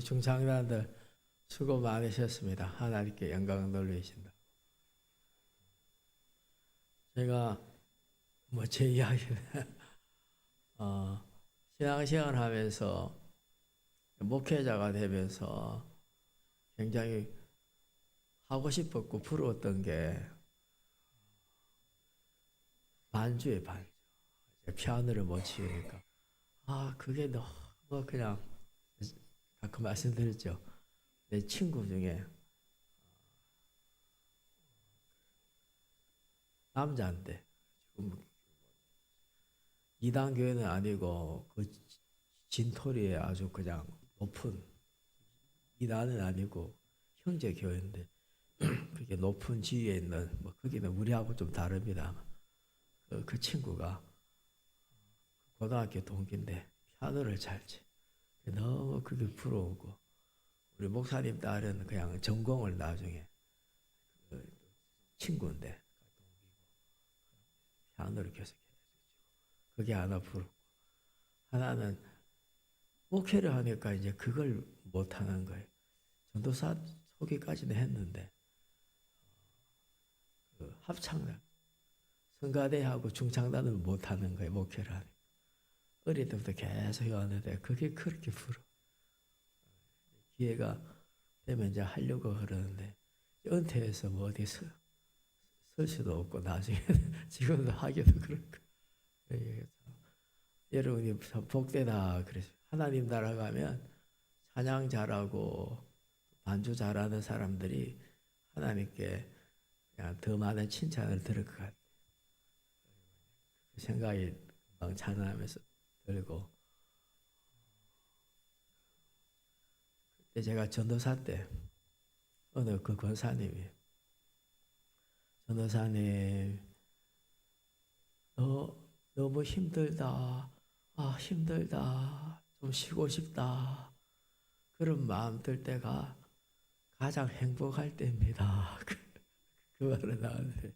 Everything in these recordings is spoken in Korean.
중창단들 수고 많으셨습니다. 하나님께 영광 돌리신다. 제가 뭐 제 이야기는 어, 신앙생활 하면서 목회자가 되면서 굉장히 하고 싶었고 부러웠던 게 반주의 반주. 피아노를 못 치니까 아 그게 너무 그냥 아까 말씀드렸죠. 내 친구 중에 남자인데 지금 이단 교회는 아니고 그 진토리에 아주 그냥 높은 이단은 아니고 형제 교회인데 그게 높은 지위에 있는 뭐 거기는 우리하고 좀 다릅니다. 그, 그 친구가 고등학교 동기인데 피아노를 잘 치. 너무 그게 부러우고 우리 목사님 딸은 그냥 전공을 나중에 그 친구인데 피아노를 계속 그게 하나 부럽고 하나는 목회를 하니까 이제 그걸 못 하는 거예요. 전도사 소개까지는 했는데 그 합창단 성가대하고 중창단을 못 하는 거예요. 목회를 하니까 어릴 때부터 계속 해왔는데 그게 그렇게 부러. 기회가 되면 이제 하려고 그러는데 은퇴해서 뭐 어디 서, 설 수도 없고 나중에 지금도 하기도 그렇고 예, 참. 여러분이 참 복되다 그래서 하나님 나라 가면 찬양 잘하고 반주 잘하는 사람들이 하나님께 그냥 더 많은 칭찬을 들을 것 같아요. 그 생각이 막 찬양하면서 들고 그때 제가 전도사 때 어느 그 권사님이 전도사님 너 너무 힘들다. 아 힘들다. 좀 쉬고 싶다. 그런 마음 들 때가 가장 행복할 때입니다. 그, 그 말을 나한테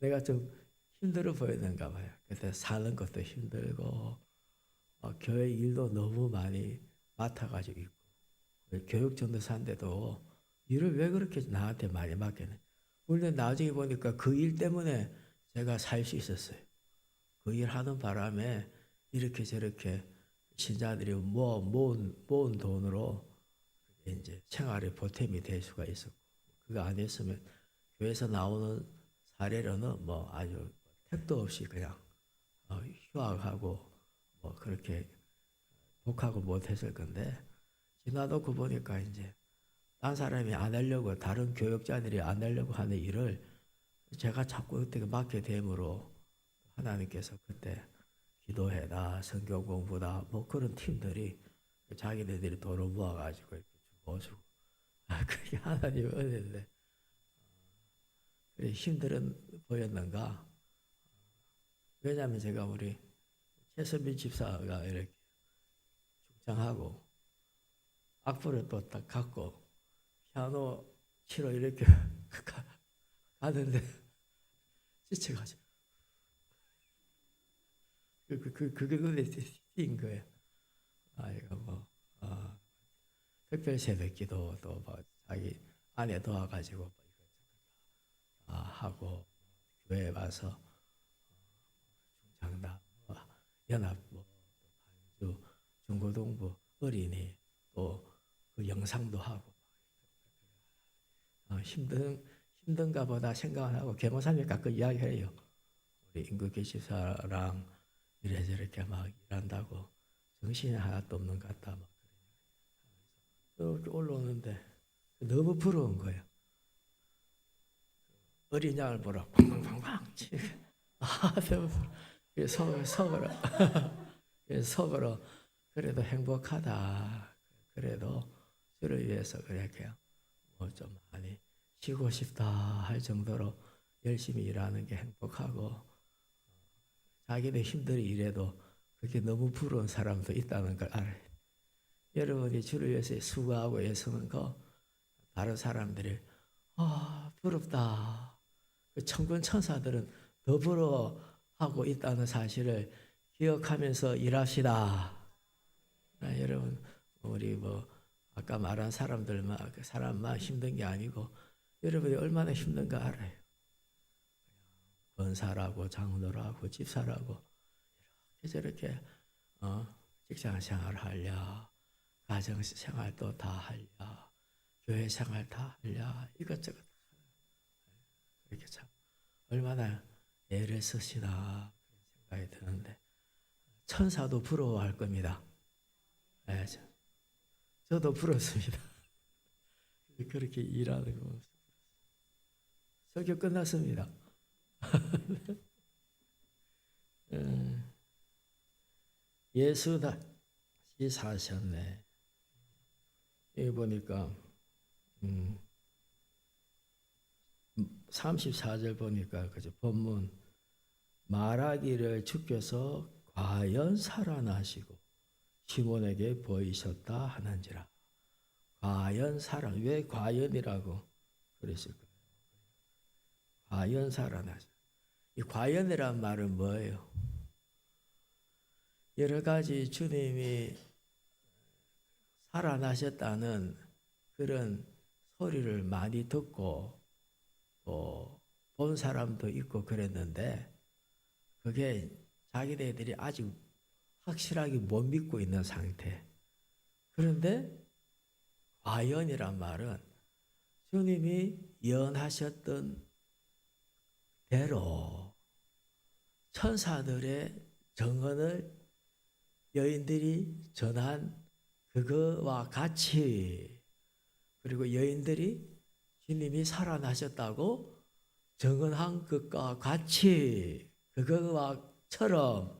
내가 좀 힘들어 보였는가 봐요. 그때 사는 것도 힘들고 어, 교회 일도 너무 많이 맡아가지고 있고 교육 전도사인데도 일을 왜 그렇게 나한테 많이 맡겼네. 물론 나중에 보니까 그 일 때문에 제가 살 수 있었어요. 그 일 하는 바람에 이렇게 저렇게 신자들이 모, 모은, 모은 돈으로 이제 생활에 보탬이 될 수가 있었고 그거 아니었으면 교회에서 나오는 사례로는 뭐 아주 택도 없이 그냥 어, 휴학하고 뭐 그렇게 독학을 못했을 건데 지나놓고 보니까 이제 딴 사람이 안 하려고 다른 교육자들이 안 하려고 하는 일을 제가 자꾸 그때 맡게 됨으로 하나님께서 그때 기도해라 성경 공부다 뭐 그런 팀들이 자기네들이 돈을 모아가지고 이렇게 주고 아 그게 하나님 은혜인데. 힘들은 보였는가? 왜냐하면 제가 우리 최선빈 집사가 이렇게 중창하고 악보를 또 딱 갖고 피아노 치러 이렇게 가, 가는데 지쳐가지고 그, 그, 그, 그게 눈에 띈 거예요. 아, 이거 뭐, 아, 특별 새벽 기도 또 뭐 자기 아내 도와가지고 뭐다 하고 교회 와서 중창단, 뭐 연합부, 반주, 중고등부, 어린이 또 그 영상도 하고 어, 힘든 힘든가 보다 생각을 하고 개모사님 가끔 이야기해요. 우리 임구 계시사랑 이래 저렇게 막 일한다고 정신이 하나도 없는 것 같다. 막 이렇게 올라오는데 너무 부러운 거예요. 어린 양을 보러 팡팡팡팡 아 너무 부러워. 속으로 속으로 그래서 속으로 그래도 행복하다. 그래도 주를 위해서 그렇게 뭐좀 많이 쉬고 싶다 할 정도로 열심히 일하는 게 행복하고 자기네 힘들이 일해도 그게 너무 부러운 사람도 있다는 걸 알아요. 여러분이 주를 위해서 수고하고 애쓰는 거 다른 사람들이 아 부럽다. 그 천군 천사들은 더 부러워 하고 있다는 사실을 기억하면서 일합시다. 아, 여러분 우리 뭐 아까 말한 사람들만 그 사람만 힘든 게 아니고 여러분이 얼마나 힘든가 알아요. 권사라고 장로라고 집사라고 이렇게 저렇게 어, 직장 생활 하랴 가정 생활도 다 하랴 교회 생활 다 하랴 이것저것 이렇게 참 얼마나 애를 그런 생각이 드는데 천사도 부러워할 겁니다. 네, 저, 저도 부럽습니다. 그렇게 일하는 거 설교 끝났습니다. 음, 예수 다시 사셨네. 여기 보니까 음, 34절 보니까 그죠 본문 말하기를 주께서 과연 살아나시고 시몬에게 보이셨다 하는지라 과연 살아 왜 과연이라고 그랬을까요? 과연 살아나시 이 과연이란 말은 뭐예요? 여러 가지 주님이 살아나셨다는 그런 소리를 많이 듣고 또 본 사람도 있고 그랬는데 그게 자기네들이 아직 확실하게 못 믿고 있는 상태. 그런데 과연이란 말은 주님이 예언하셨던 대로 천사들의 정언을 여인들이 전한 그거와 같이 그리고 여인들이 주님이 살아나셨다고 정언한 것과 같이 그거와처럼